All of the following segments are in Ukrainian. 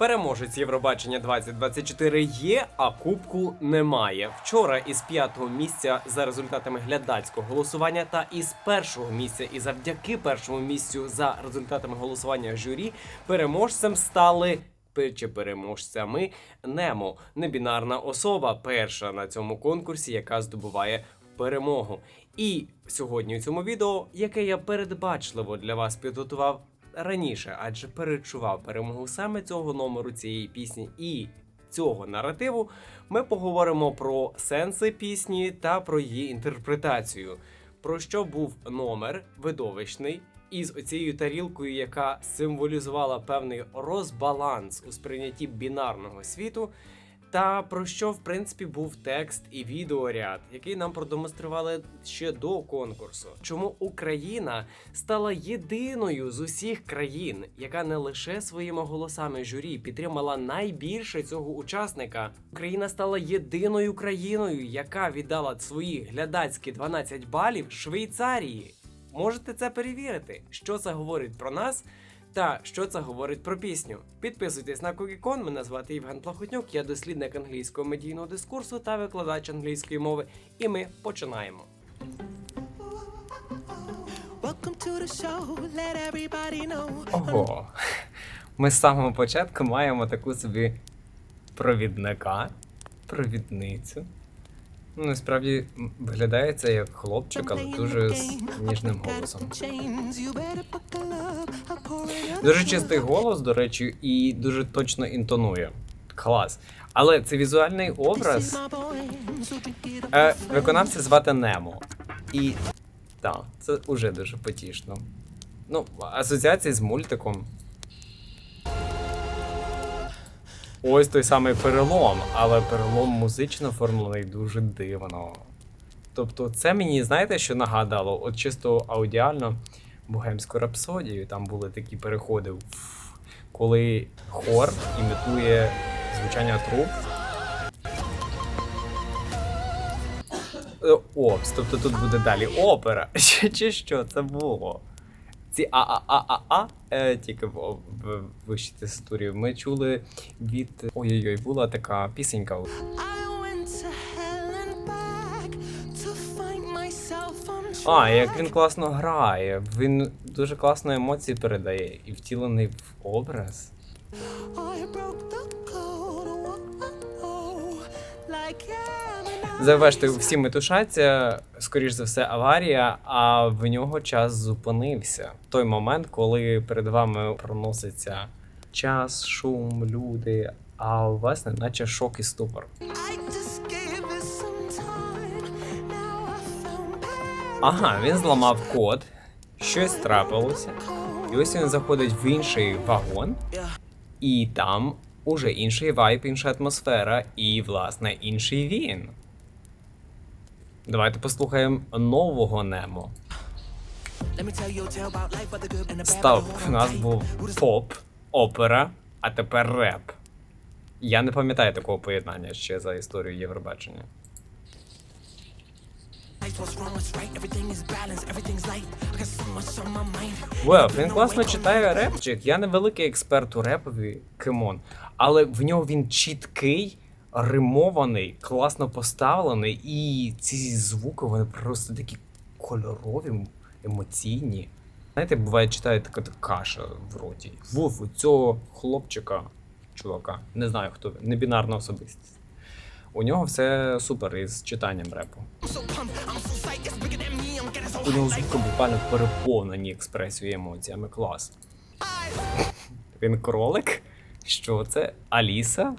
Переможець Євробачення 2024 є, а кубку немає. Вчора із п'ятого місця за результатами глядацького голосування та із першого місця і завдяки першому місцю за результатами голосування журі переможцем стали. Чи переможцями Немо, небінарна особа, перша на цьому конкурсі, яка здобуває перемогу. І сьогодні у цьому відео, яке я передбачливо для вас підготував раніше, адже перечував перемогу саме цього номеру цієї пісні і цього наративу, ми поговоримо про сенси пісні та про її інтерпретацію. Про що був номер видовищний із оцією тарілкою, яка символізувала певний розбаланс у сприйнятті бінарного світу. Та про що в принципі був текст і відеоряд, який нам продемонстрували ще до конкурсу. Чому Україна стала єдиною з усіх країн, яка не лише своїми голосами журі підтримала найбільше цього учасника. Україна стала єдиною країною, яка віддала свої глядацькі 12 балів Швейцарії. Можете це перевірити, що це говорить про нас. Та що це говорить про пісню? Підписуйтесь на Кукікон. Мене звати Євген Плахотнюк, я дослідник англійського медійного дискурсу та викладач англійської мови. І ми починаємо. Ого. Ми з самого початку маємо таку собі провідника, провідницю. Ну, насправді виглядає це як хлопчик, але дуже з ніжним голосом. Дуже чистий голос, до речі, і дуже точно інтонує. Клас. Але це візуальний образ. Е, виконавця звати Немо. І так, це уже дуже потішно. Ну, асоціації з мультиком. Ось той самий перелом, але перелом музично оформлений дуже дивно. Тобто, це мені, знаєте, що нагадало? От чисто аудіально богемську рапсодію. Там були такі переходи, коли хор імітує звучання труб. Е, Опс, тобто тут буде далі опера. Чи, що це було? Ці а-а-а-а-а, е, тільки в, в вищій текстурі ми чули від. Ой-ой-ой, була така пісенька. А, як він класно грає. Він дуже класно емоції передає і втілений в образ. Зауважте, всі метушаться, скоріш за все, аварія, а в нього час зупинився. Той момент, коли перед вами проноситься час, шум, люди, а у вас неначе шок і ступор. Ага, він зламав код, щось трапилося, і ось він заходить в інший вагон, і там уже інший вайб, інша атмосфера, і, власне, інший він. Давайте послухаємо нового Немо. Стоп, у нас був поп, опера, а тепер реп. Я не пам'ятаю такого поєднання ще за історію Євробачення. Life, what's wrong, what's right, everything is balanced, everything's light. I got so much on my mind. Вау, він класно читає репчик. Я не великий експерт у репові, кимон, але в нього він чіткий, римований, класно поставлений, і ці звуки вони просто такі кольорові, емоційні. Знаєте, буває, читає така каша в роті. Був у цього хлопчика, чувака, не знаю хто він, небінарна особистість. У нього все супер із читанням репу. У нього звуки буквально переповнені експресією емоціями. Клас. Він кролик? Що це? Аліса?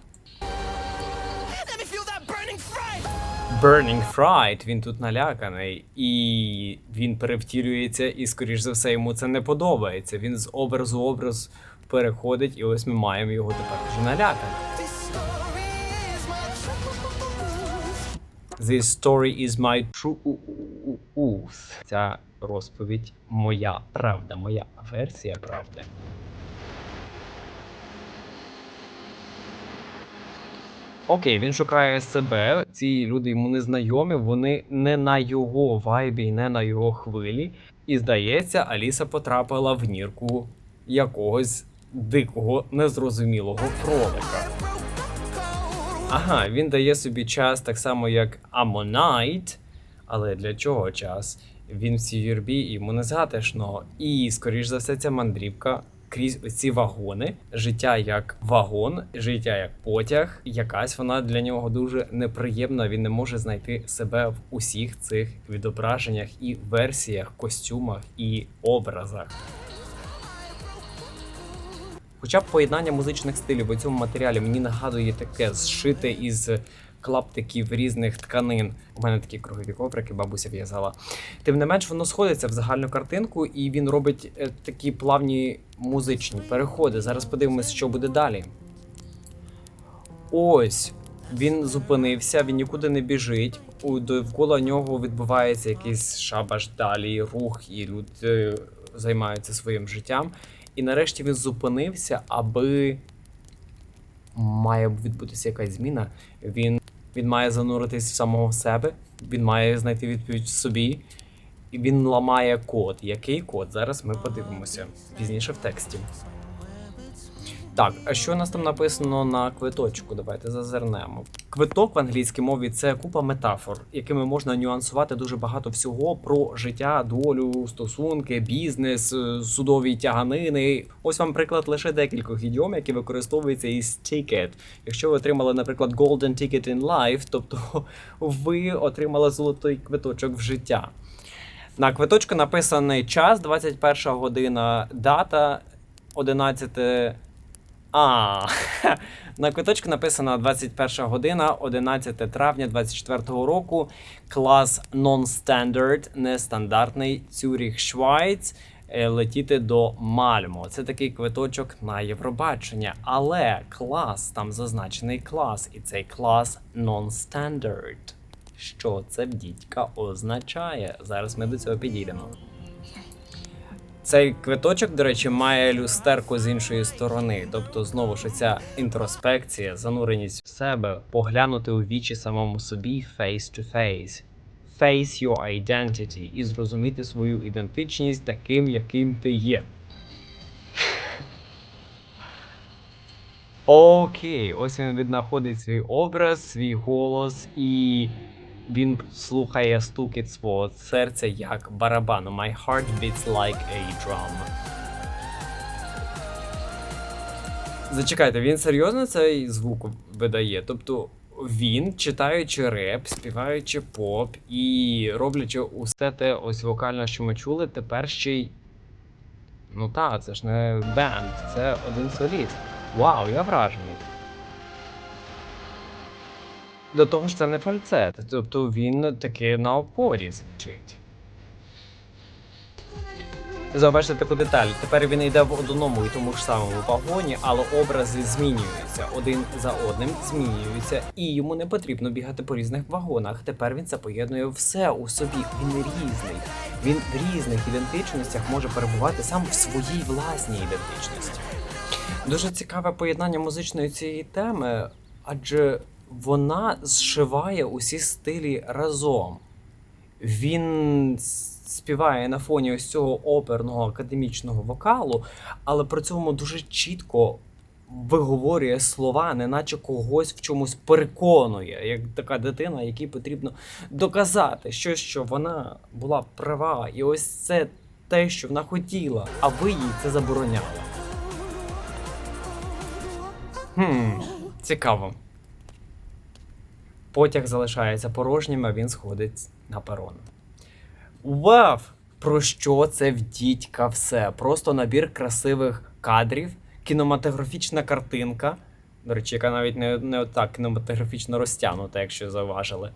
Burning Fright, він тут наляканий, і він перевтілюється, і, скоріш за все, йому це не подобається. Він з образу в образ переходить, і ось ми маємо його тепер вже наляканий. This story is my truth. Ця розповідь моя правда, моя версія правди. Окей, він шукає себе. Ці люди йому не знайомі, вони не на його вайбі, не на його хвилі. І здається, Аліса потрапила в нірку якогось дикого, незрозумілого кролика. Ага, він дає собі час так само, як Амонайт. Але для чого час? Він в цій юрбі йому не затишно. І, скоріш за все, ця мандрівка крізь оці вагони. Життя як вагон, життя як потяг. Якась вона для нього дуже неприємна. Він не може знайти себе в усіх цих відображеннях і версіях, костюмах і образах. Хоча б поєднання музичних стилів у цьому матеріалі мені нагадує таке зшите із клаптиків різних тканин. У мене такі кругові коврики, бабуся в'язала. Тим не менш, воно сходиться в загальну картинку, і він робить е, такі плавні музичні переходи. Зараз подивимось, що буде далі. Ось він зупинився, він нікуди не біжить. Довкола нього відбувається якийсь шабаш далі, рух, і люди займаються своїм життям. І нарешті він зупинився, аби має відбутися якась зміна. Він, він має зануритись в самого себе, він має знайти відповідь в собі. І він ламає код. Який код? Зараз ми подивимося пізніше в тексті. Так, а що у нас там написано на квиточку? Давайте зазирнемо. Квиток в англійській мові це купа метафор, якими можна нюансувати дуже багато всього про життя, долю, стосунки, бізнес, е, судові тяганини. Ось вам приклад лише декількох ідіом, які використовуються із ticket. Якщо ви отримали, наприклад, golden ticket in life, тобто ви отримали золотий квиточок в життя. На квиточку написаний час, 21 година, дата 11. А, на квиточку написано 21 година, 11 травня 24 року. Клас Non-Standard, нестандартний Цюріх Швайц. е, Летіти до Мальмо. Це такий квиточок на Євробачення. Але клас, там зазначений клас, і цей клас Non-Standard. Що це дідька означає? Зараз ми до цього підійдемо. Цей квиточок, до речі, має люстерку з іншої сторони. Тобто, знову ж ця інтроспекція, зануреність в себе, поглянути у вічі самому собі face to face. Face your identity і зрозуміти свою ідентичність таким, яким ти є. Окей, ось він віднаходить свій образ, свій голос, і він слухає стукіт свого серця як барабану. My heart beats like a drum. Зачекайте, він серйозно цей звук видає? Тобто він, читаючи реп, співаючи поп і роблячи усе те ось вокально, що ми чули, тепер ще й. Ну так, це ж не бенд, це один соліст. Вау, я вражений. До того ж, це не фальцет, тобто він таки на опорі звучить. Зауважте таку деталь. Тепер він йде в одному і тому ж самому вагоні, але образи змінюються один за одним, змінюються, і йому не потрібно бігати по різних вагонах. Тепер він це поєднує все у собі. Він різний. Він в різних ідентичностях може перебувати сам в своїй власній ідентичності. Дуже цікаве поєднання музичної цієї теми, адже вона зшиває усі стилі разом. Він співає на фоні ось цього оперного академічного вокалу, але при цьому дуже чітко виговорює слова, неначе когось в чомусь переконує, як така дитина, якій потрібно доказати щось, що вона була права, і ось це те, що вона хотіла, а ви їй це забороняли. Хм, цікаво. Потяг залишається порожнім, а він сходить на перон. Вау! Про що це в дідька все? Просто набір красивих кадрів, кінематографічна картинка. До речі, яка навіть не, не так кінематографічно розтягнута, якщо зауважили.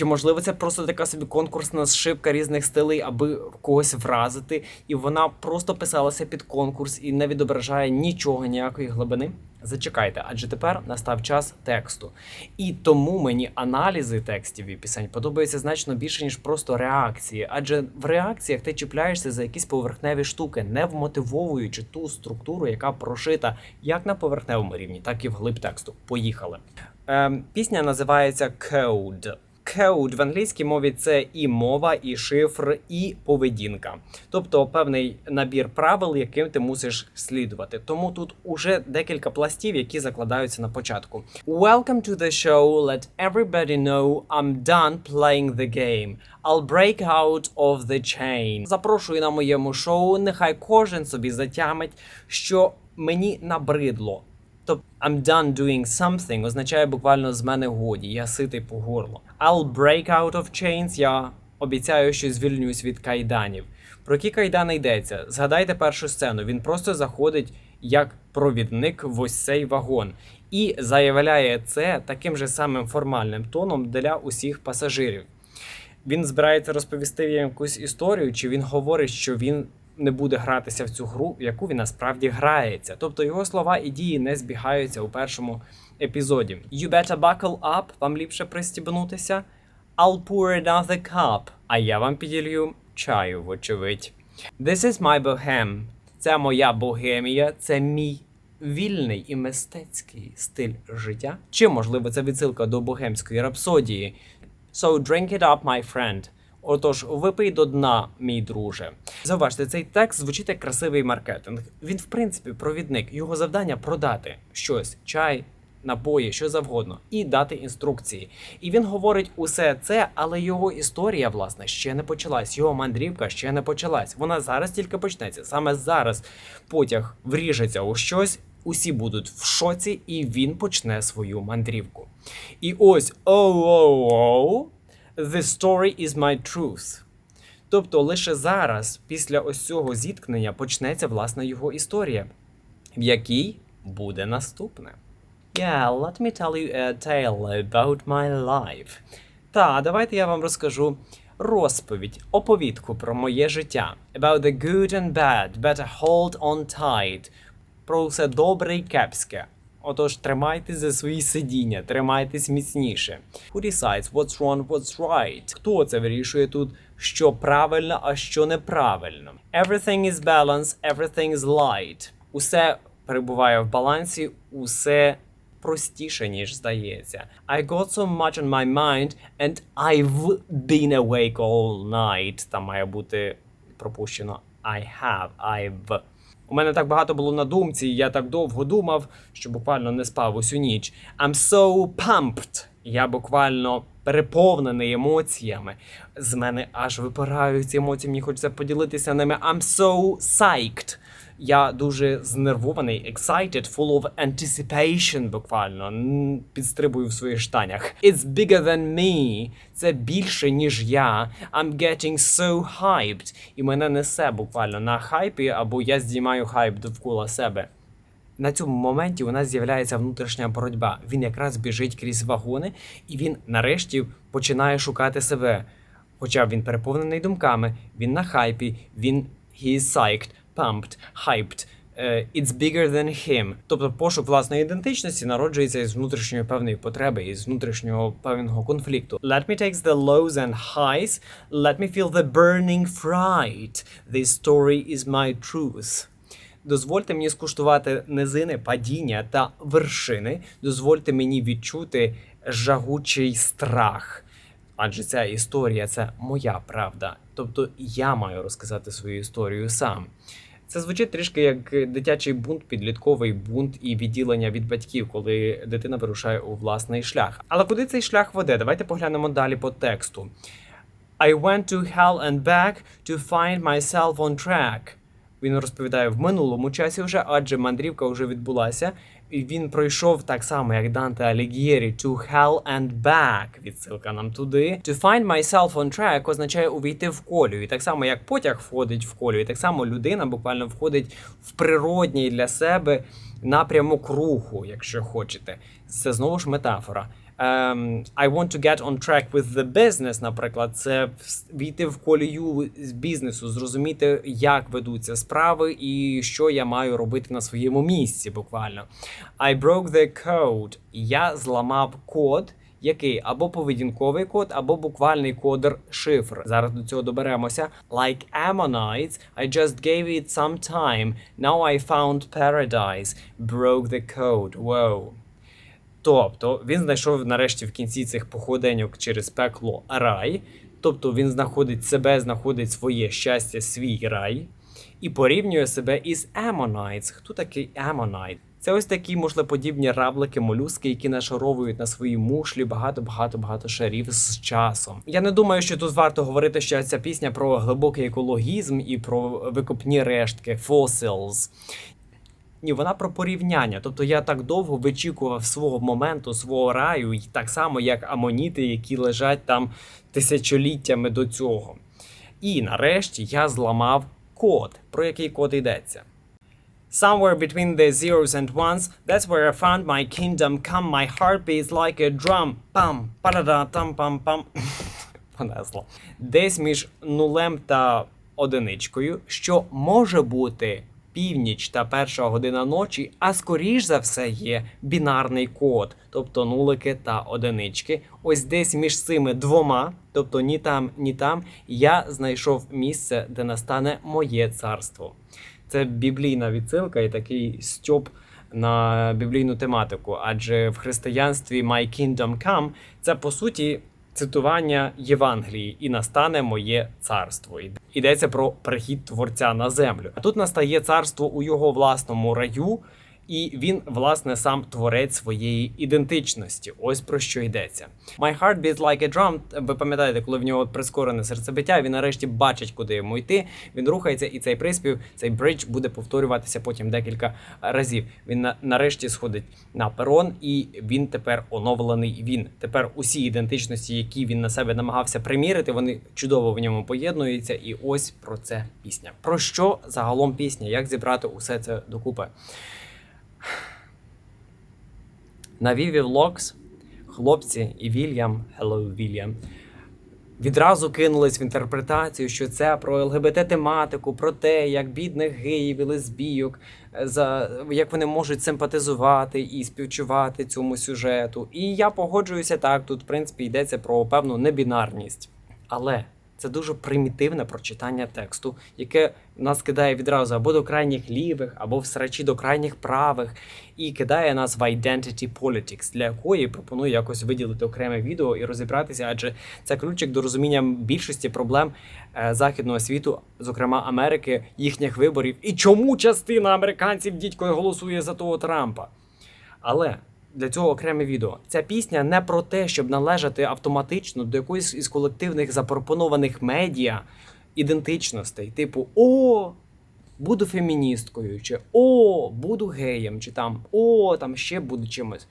Чи можливо це просто така собі конкурсна зшивка різних стилей, аби когось вразити, і вона просто писалася під конкурс і не відображає нічого, ніякої глибини? Зачекайте, адже тепер настав час тексту. І тому мені аналізи текстів і пісень подобаються значно більше, ніж просто реакції. Адже в реакціях ти чіпляєшся за якісь поверхневі штуки, не вмотивовуючи ту структуру, яка прошита як на поверхневому рівні, так і в глиб тексту. Поїхали. Ем, пісня називається Code. Code в англійській мові це і мова, і шифр, і поведінка. Тобто певний набір правил, яким ти мусиш слідувати. Тому тут уже декілька пластів, які закладаються на початку. Welcome to the show. Let everybody know I'm done playing the game. I'll break out of the chain. Запрошую на моєму шоу. Нехай кожен собі затямить, що мені набридло. Тобто I'm done doing something означає буквально з мене годі, я ситий по горло. I'll break out of chains, я обіцяю, що звільнюсь від кайданів. Про які кайдани йдеться? Згадайте першу сцену. Він просто заходить як провідник в ось цей вагон і заявляє це таким же самим формальним тоном для усіх пасажирів. Він збирається розповісти якусь історію, чи він говорить, що він не буде гратися в цю гру, в яку він насправді грається. Тобто його слова і дії не збігаються у першому епізоді. You better buckle up, вам ліпше пристібнутися. I'll pour another cup, а я вам піділью чаю, вочевидь. This is my bohem. Це моя богемія, це мій вільний і мистецький стиль життя. Чи можливо це відсилка до богемської рапсодії? So drink it up, my friend. Отож, випий до дна, мій друже. Зауважте, цей текст звучить як красивий маркетинг. Він, в принципі, провідник. Його завдання продати щось, чай, напої, що завгодно, і дати інструкції. І він говорить усе це, але його історія, власне, ще не почалась. Його мандрівка ще не почалась. Вона зараз тільки почнеться. Саме зараз потяг вріжеться у щось. Усі будуть в шоці, і він почне свою мандрівку. І ось оу-оу-оу, The story is my truth. Тобто лише зараз, після ось цього зіткнення, почнеться власне його історія, в якій буде наступне. Yeah, let me tell you a tale about my life. Та, давайте я вам розкажу розповідь, оповідку про моє життя. About the good and bad, better hold on tight. Про все добре і кепське. Отож, тримайтесь за свої сидіння, тримайтесь міцніше. Who decides what's wrong, what's right? Хто це вирішує тут, що правильно, а що неправильно? Everything is balance, everything is light. Усе перебуває в балансі, усе простіше, ніж здається. I got so much on my mind, and I've been awake all night. Там має бути пропущено I have, I've. У мене так багато було на думці, я так довго думав, що буквально не спав усю ніч. I'm so pumped. Я буквально переповнений емоціями. З мене аж випирають емоції, мені хочеться поділитися ними. I'm so psyched. Я дуже знервований, excited, full of anticipation, буквально підстрибую в своїх штанях. It's bigger than me. Це більше, ніж я. I'm getting so hyped. І мене несе буквально на хайпі, або я здіймаю хайп довкола себе. На цьому моменті у нас з'являється внутрішня боротьба. Він якраз біжить крізь вагони, і він нарешті починає шукати себе. Хоча він переповнений думками, він на хайпі, він he is psyched, pumped, hyped. е, It's bigger than him. Тобто пошук власної ідентичності народжується із внутрішньої певної потреби, із внутрішнього певного конфлікту. Let me take the lows and highs. Let me feel the burning fright. This story is my truth. Дозвольте мені скуштувати низини, падіння та вершини. Дозвольте мені відчути жагучий страх. Адже ця історія це моя правда. Тобто я маю розказати свою історію сам. Це звучить трішки як дитячий бунт, підлітковий бунт і відділення від батьків, коли дитина вирушає у власний шлях. Але куди цей шлях веде? Давайте поглянемо далі по тексту. I went to hell and back to find myself on track. Він розповідає в минулому часі вже, адже мандрівка вже відбулася. Він пройшов так само, як Данте Алігєрі, to hell and back. Відсилка нам туди. To find myself on track означає увійти в колію. І так само, як потяг входить в колію, і так само людина буквально входить в природній для себе напрямок руху, якщо хочете. Це знову ж метафора. Ем, I want to get on track with the business, наприклад, це війти в колію з бізнесу, зрозуміти, як ведуться справи і що я маю робити на своєму місці. Буквально. I broke the code. Я зламав код. Який або поведінковий код, або буквальний кодер шифр. Зараз до цього доберемося. Like Ammonites, I just gave it some time. Now I found paradise. Broke the code. Wow. Тобто він знайшов нарешті в кінці цих походеньок через пекло рай. Тобто він знаходить себе, знаходить своє щастя, свій рай і порівнює себе із Ammonites. Хто такий Ammonite? Це ось такі мушлеподібні равлики, молюски, які нашаровують на свої мушлі багато, багато, багато шарів з часом. Я не думаю, що тут варто говорити, що ця пісня про глибокий екологізм і про викопні рештки fossils. Ні, вона про порівняння. Тобто я так довго вичікував свого моменту, свого раю, і так само, як амоніти, які лежать там тисячоліттями до цього. І нарешті я зламав код, про який код йдеться. Somewhere between the zeros and ones, that's where I found my kingdom come. My heart beats like a drum. Pam, парада, там пам пам. Понесло. Десь між нулем та одиничкою, що може бути північ та перша година ночі, а скоріш за все є бінарний код, тобто нулики та одинички. Ось десь між цими двома, тобто ні там, ні там, я знайшов місце, де настане моє царство. Це біблійна відсилка і такий стьоп на біблійну тематику. Адже в християнстві My Kingdom Come це по суті цитування Євангелії і настане моє царство. Йдеться про прихід творця на землю. А тут настає царство у його власному раю, і він, власне, сам творець своєї ідентичності. Ось про що йдеться. My heart beats like a drum. Ви пам'ятаєте, коли в нього прискорене серцебиття, він нарешті бачить, куди йому йти. Він рухається, і цей приспів, цей бридж буде повторюватися потім декілька разів. Він нарешті сходить на перон, і він тепер оновлений. Він тепер усі ідентичності, які він на себе намагався примірити, вони чудово в ньому поєднуються. І ось про це пісня. Про що загалом пісня? Як зібрати усе це докупи? На Vivi Vlogs хлопці і Вільям, hello, Вільям, відразу кинулись в інтерпретацію, що це про ЛГБТ-тематику, про те, як бідних геїв і лесбійок, е, за як вони можуть симпатизувати і співчувати цьому сюжету. І я погоджуюся так. Тут, в принципі, йдеться про певну небінарність. Але це дуже примітивне прочитання тексту, яке нас кидає відразу або до крайніх лівих, або в срачі до крайніх правих, і кидає нас в identity politics, для якої пропоную якось виділити окреме відео і розібратися, адже це ключик до розуміння більшості проблем е, західного світу, зокрема Америки, їхніх виборів, і чому частина американців дідько голосує за того Трампа. Але для цього окреме відео. Ця пісня не про те, щоб належати автоматично до якоїсь із колективних запропонованих медіа ідентичностей, типу О, буду феміністкою, чи О, буду геєм, чи там О, там ще буду чимось.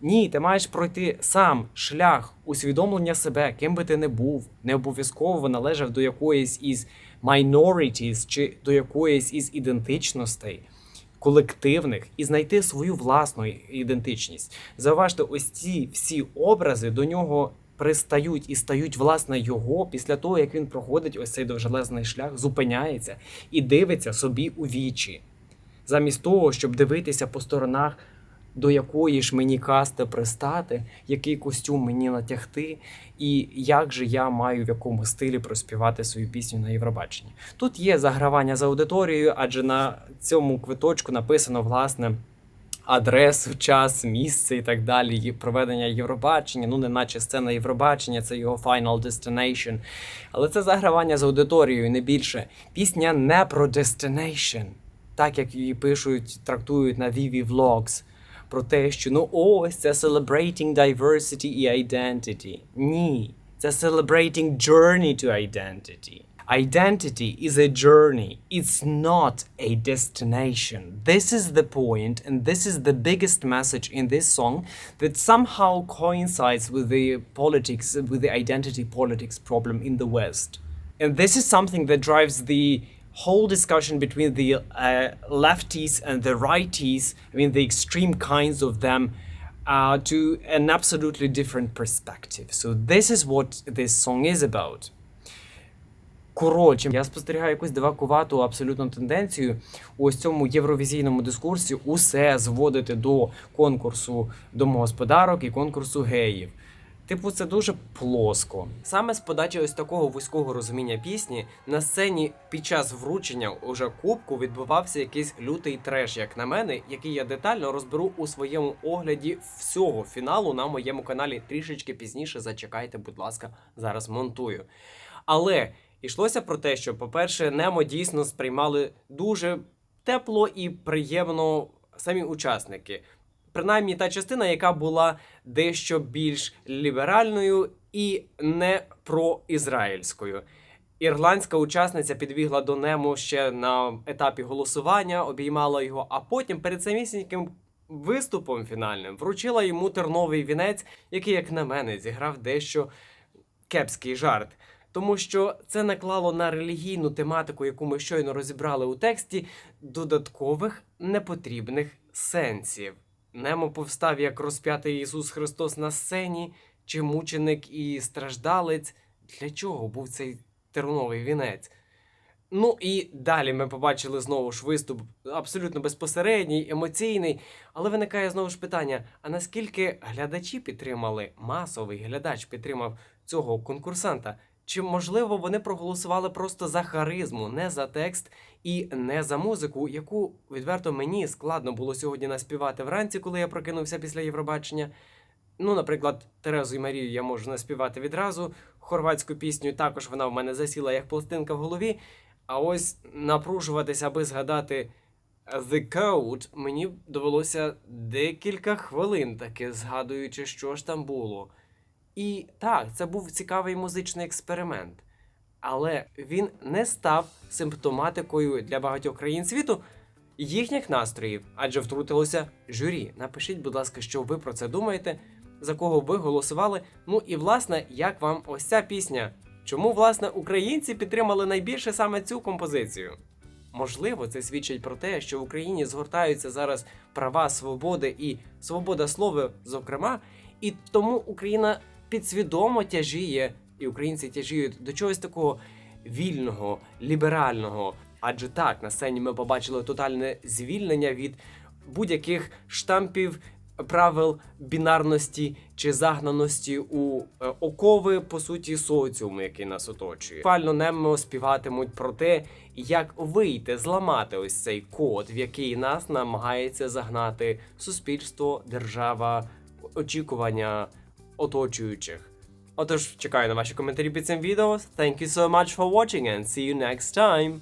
Ні, ти маєш пройти сам шлях усвідомлення себе, ким би ти не був, не обов'язково належав до якоїсь із minorities чи до якоїсь із ідентичностей колективних і знайти свою власну ідентичність. Зауважте, ось ці всі образи до нього пристають і стають власне його після того, як він проходить ось цей довжелезний шлях, зупиняється і дивиться собі у вічі. Замість того, щоб дивитися по сторонах, до якої ж мені касти пристати, який костюм мені натягти, і як же я маю в якому стилі проспівати свою пісню на Євробаченні. Тут є загравання за аудиторією, адже на цьому квиточку написано власне. Адресу, час, місце і так далі, і проведення Євробачення, ну не наче сцена Євробачення, це його final destination. Але це загравання з аудиторією, не більше. Пісня не про destination, так як її пишуть, трактують на Vivi Vlogs. Про те, що ну ось це celebrating diversity і identity. Ні, це celebrating journey to identity. Identity is a journey. It's not a destination. This is the point, and this is the biggest message in this song that somehow coincides with the politics, with the identity politics problem in the West. And this is something that drives the whole discussion between the uh, lefties and the righties, I mean, the extreme kinds of them, uh, to an absolutely different perspective. So, this is what this song is about. Коротше, я спостерігаю якусь дивакувату абсолютно тенденцію у цьому євровізійному дискурсі усе зводити до конкурсу домогосподарок і конкурсу геїв. Типу, це дуже плоско. Саме з подачі ось такого вузького розуміння пісні на сцені під час вручення уже кубку відбувався якийсь лютий треш, як на мене, який я детально розберу у своєму огляді всього фіналу на моєму каналі. Трішечки пізніше зачекайте, будь ласка, зараз монтую. Але йшлося про те, що, по-перше, Немо дійсно сприймали дуже тепло і приємно самі учасники. Принаймні та частина, яка була дещо більш ліберальною і не проізраїльською. Ірландська учасниця підбігла до Немо ще на етапі голосування, обіймала його, а потім перед самісіньким виступом фінальним вручила йому терновий вінець, який, як на мене, зіграв дещо кепський жарт. Тому що це наклало на релігійну тематику, яку ми щойно розібрали у тексті, додаткових непотрібних сенсів. Немо повстав як розп'ятий Ісус Христос на сцені, чи мученик і страждалець. Для чого був цей терновий вінець? Ну і далі ми побачили знову ж виступ абсолютно безпосередній, емоційний. Але виникає знову ж питання: а наскільки глядачі підтримали, масовий глядач підтримав цього конкурсанта? Чи можливо вони проголосували просто за харизму, не за текст і не за музику, яку відверто мені складно було сьогодні наспівати вранці, коли я прокинувся після Євробачення. Ну, наприклад, Терезу і Марію я можу наспівати відразу. Хорватську пісню також вона в мене засіла як пластинка в голові. А ось напружуватися, аби згадати The Code, мені довелося декілька хвилин таки згадуючи, що ж там було. І так, це був цікавий музичний експеримент. Але він не став симптоматикою для багатьох країн світу їхніх настроїв, адже втрутилося журі. Напишіть, будь ласка, що ви про це думаєте, за кого ви голосували. Ну і власне, як вам ось ця пісня? Чому власне українці підтримали найбільше саме цю композицію? Можливо, це свідчить про те, що в Україні згортаються зараз права, свободи і свобода слова, зокрема, і тому Україна підсвідомо тяжіє, і українці тяжіють до чогось такого вільного, ліберального. Адже так, на сцені ми побачили тотальне звільнення від будь-яких штампів, правил бінарності чи загнаності у е, окови, по суті, соціуму, який нас оточує. Фально немо співатимуть про те, як вийти, зламати ось цей код, в який нас намагається загнати суспільство, держава, очікування оточуючих. Отож, чекаю на ваші коментарі під цим відео. Thank you so much for watching and see you next time!